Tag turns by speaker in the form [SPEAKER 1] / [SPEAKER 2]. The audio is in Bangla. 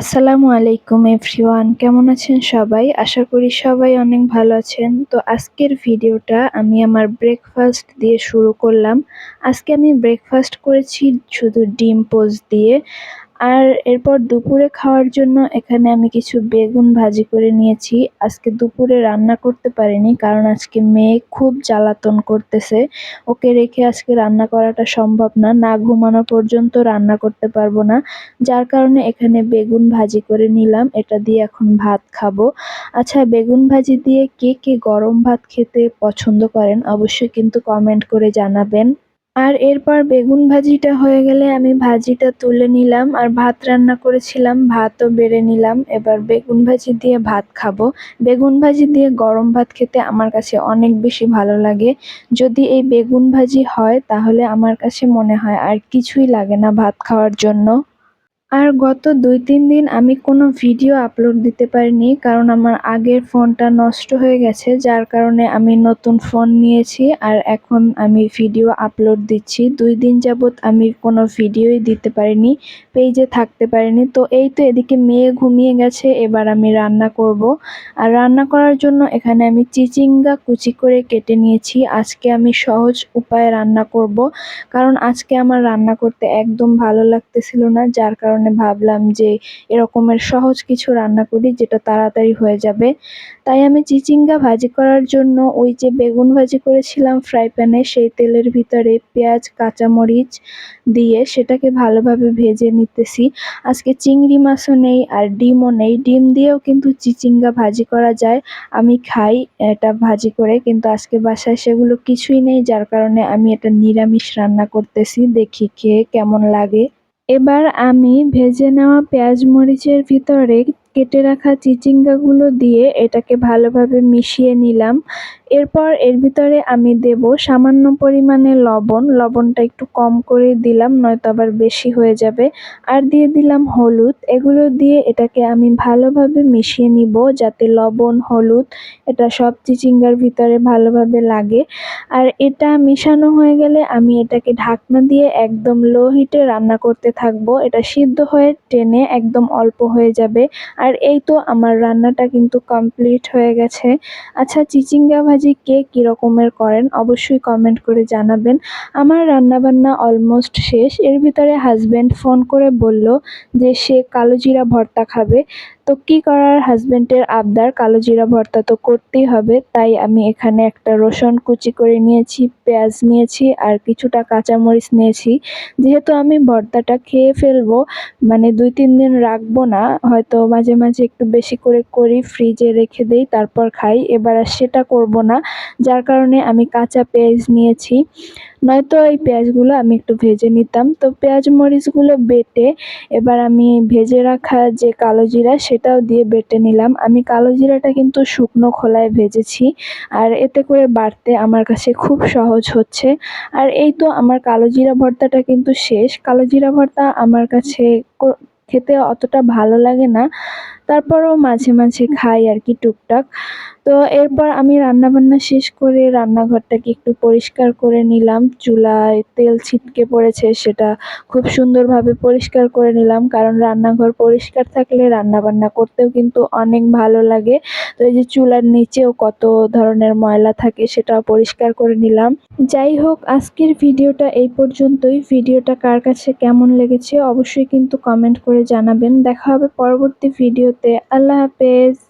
[SPEAKER 1] আসসালামু আলাইকুম এভরিওয়ান, কেমন আছেন সবাই? আশা করি সবাই অনেক ভালো আছেন। তো আজকের ভিডিওটা আমি আমার ব্রেকফাস্ট দিয়ে শুরু করলাম। আজকে আমি ব্রেকফাস্ট করেছি শুধু ডিম পোস্ট দিয়ে। আর এরপর দুপুরে খাওয়ার জন্য এখানে আমি কিছু বেগুন ভাজি করে নিয়েছি। আজকে দুপুরে রান্না করতে পারিনি কারণ আজকে মেয়ে খুব জ্বালাতন করতেছে। ওকে রেখে আজকে রান্না করাটা সম্ভব না। না ঘুমানো পর্যন্ত রান্না করতে পারব না। যার কারণে এখানে বেগুন ভাজি করে নিলাম। এটা দিয়ে এখন ভাত খাব। আচ্ছা বেগুন ভাজি দিয়ে কে কে গরম ভাত খেতে পছন্দ করেন অবশ্যই কিন্তু কমেন্ট করে জানাবেন। আর এরপর বেগুন ভাজিটা হয়ে গেলে আমি ভাজিটা তুলে নিলাম আর ভাত রান্না করেছিলাম, ভাতও বেড়ে নিলাম। এবার বেগুন ভাজি দিয়ে ভাত খাব। বেগুন ভাজি দিয়ে গরম ভাত খেতে আমার কাছে অনেক বেশি ভালো লাগে। যদি এই বেগুন ভাজি হয় তাহলে আমার কাছে মনে হয় আর কিছুই লাগে না ভাত খাওয়ার জন্য। আর গত দুই তিন দিন আমি কোনো ভিডিও আপলোড দিতে পারিনি, কারণ আমার আগের ফোনটা নষ্ট হয়ে গেছে, যার কারণে আমি নতুন ফোন নিয়েছি আর এখন আমি ভিডিও আপলোড দিচ্ছি। দুই দিন যাবৎ আমি কোনো ভিডিওই দিতে পারিনি, পেজে থাকতে পারিনি। তো এই তো এদিকে মেয়ে ঘুমিয়ে গেছে, এবার আমি রান্না করব। আর রান্না করার জন্য এখানে আমি চিচিঙ্গা কুচি করে কেটে নিয়েছি। আজকে আমি সহজ উপায়ে রান্না করব, কারণ আজকে আমার রান্না করতে একদম ভালো লাগতেছিল না, যার কারণে কারণে ভাবলাম যে এরকমের সহজ কিছু রান্না করি যেটা তাড়াতাড়ি হয়ে যাবে। তাই আমি চিচিঙ্গা ভাজি করার জন্য ওই যে বেগুন ভাজি করেছিলাম ফ্রাই প্যানে সেই তেলের ভিতরে পেঁয়াজ, কাঁচামরিচ দিয়ে সেটাকে ভালোভাবে ভেজে নিতেছি। আজকে চিংড়ি মাছও নেই আর ডিমও নেই। ডিম দিয়েও কিন্তু চিচিঙ্গা ভাজি করা যায়। আমি খাই এটা ভাজি করে কিন্তু আজকে বাসায় সেগুলো কিছুই নেই, যার কারণে আমি এটা নিরামিষ রান্না করতেছি। দেখি খেয়ে কেমন লাগে। এবার আমি ভেজে নেওয়া পেঁয়াজ মরিচের ভিতরে কেটে রাখা চিচিঙ্গাগুলো দিয়ে এটাকে ভালোভাবে মিশিয়ে নিলাম। এরপর এর ভিতরে আমি দেব সামান্য পরিমাণে লবণ। লবণটা একটু কম করে দিলাম, নয়তো আবার বেশি হয়ে যাবে। আর দিয়ে দিলাম হলুদ। এগুলো দিয়ে এটাকে আমি ভালোভাবে মিশিয়ে নিব যাতে লবণ, হলুদ, এটা সব চিচিঙ্গার ভিতরে ভালোভাবে লাগে। আর এটা মিশানো হয়ে গেলে আমি এটাকে ঢাকনা দিয়ে একদম লো হিটে রান্না করতে থাকব। এটা সিদ্ধ হয়ে টেনে একদম অল্প হয়ে যাবে। আর এই তো আমার রান্নাটা কিন্তু কমপ্লিট হয়ে গেছে। আচ্ছা চিচিঙ্গা ভাজি কে কী রকমের করেন? অবশ্যই কমেন্ট করে জানাবেন। আমার রান্নাবান্না অলমোস্ট শেষ। এর ভিতরে হাজব্যান্ড ফোন করে বলল যে, সে কালো জিরা ভর্তা খাবে। তো কি করার হাজব্যান্ডের আবদার? কালো জিরা ভর্তা তো করতেই হবে, তাই আমি এখানে একটা রসুন কুচি করে নিয়েছি, পেঁয়াজ নিয়েছি আর কিছুটা কাঁচামরিচ নিয়েছি। যেহেতু আমি ভর্তাটা খেয়ে ফেলব মানে দুই তিন দিন রাখব না, হয়তো মাঝে মাঝে একটু বেশি করে করি, ফ্রিজে রেখে দেই, তারপর খাই। এবার আর সেটা করব না, যার কারণে আমি কাঁচা পেঁয়াজ নিয়েছি। নয়তো এই পেঁয়াজগুলো আমি একটু ভেজে নিতাম। তো পেঁয়াজ মরিচগুলো বেটে এবার আমি ভেজে রাখা যে কালো জিরা সেটাও দিয়ে বেটে নিলাম। আমি কালো জিরাটা কিন্তু শুকনো খোলায় ভেজেছি। আর এতে করে বাড়তে আমার কাছে খুব সহজ হচ্ছে। আর এই তো আমার কালো জিরা ভর্তাটা কিন্তু শেষ। কালো জিরা ভর্তা আমার কাছে খেতে অতটা ভালো লাগে না। তারপরেও মাঝে মাঝে খাই আর কি টুকটাক। তো এরপর আমি রান্নাবান্না শেষ করে রান্নাঘরটাকে একটু পরিষ্কার করে নিলাম। চুলায় তেল ছিটকে পড়েছে, সেটা খুব সুন্দরভাবে পরিষ্কার করে নিলাম। কারণ রান্নাঘর পরিষ্কার থাকলে রান্নাবান্না করতেও কিন্তু অনেক ভালো লাগে। তো এই যে চুলার নিচেও কত ধরনের ময়লা থাকে সেটাও পরিষ্কার করে নিলাম। যাই হোক, আজকের ভিডিওটা এই পর্যন্তই। ভিডিওটা কার কাছে কেমন লেগেছে অবশ্যই কিন্তু কমেন্ট করে জানাবেন। দেখা হবে পরবর্তী ভিডিওতে। আল্লাহ হাফেজ।